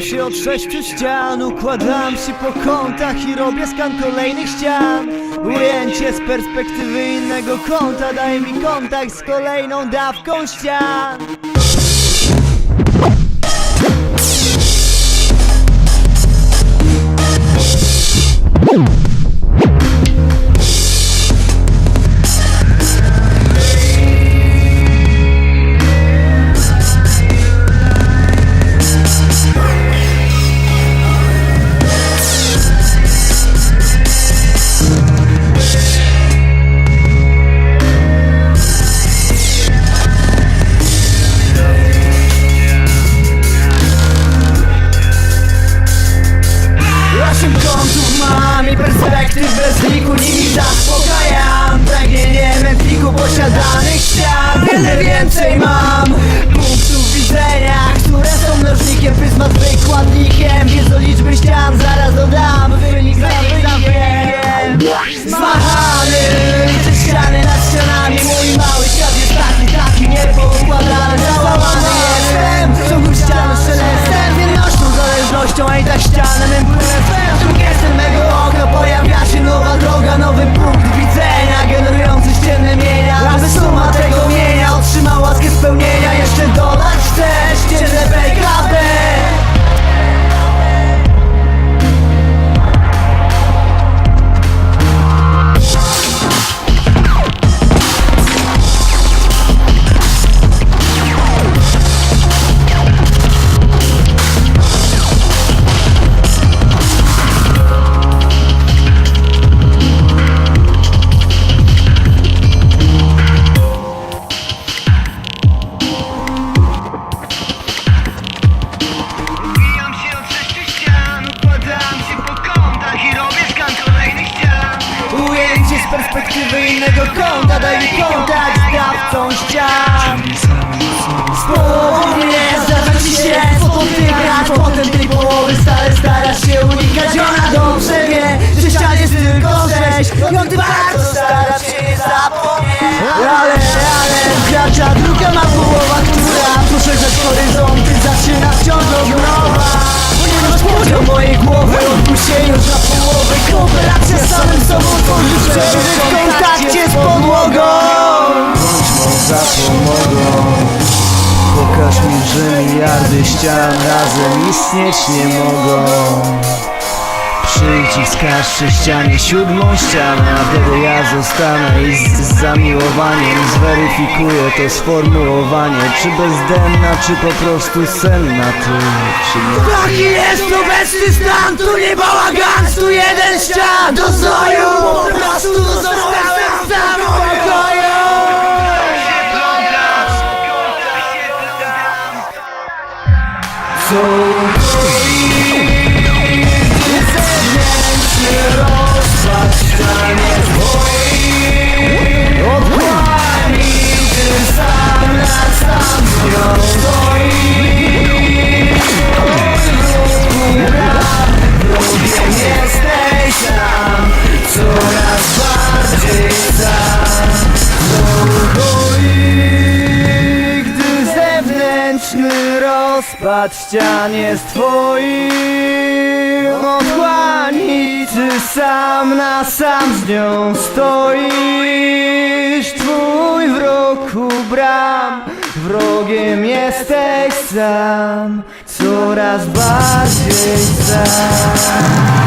Się od sześciu ścian Układam się po kątach i robię skan kolejnych ścian. Ujęcie z perspektywy innego kąta Daje mi kontakt z kolejną dawką ścian innego kąta Daj mi miliardy ścian razem istnieć nie mogą. Przyjdź i przy ścianie siódmą ścianę A wtedy ja zostanę i z, z zamiłowaniem zweryfikuję to sformułowanie Czy bezdenna, czy po prostu senna ty Czy nie. Taki jest obecny stan, tu nie bałagan, tu jeden ścian do znoju Po prostu zostałem So. Ścian jest twoim. Otchłani, ty sam na sam z nią stoisz. Twój wróg bram, wrogiem jesteś sam. Coraz bardziej sam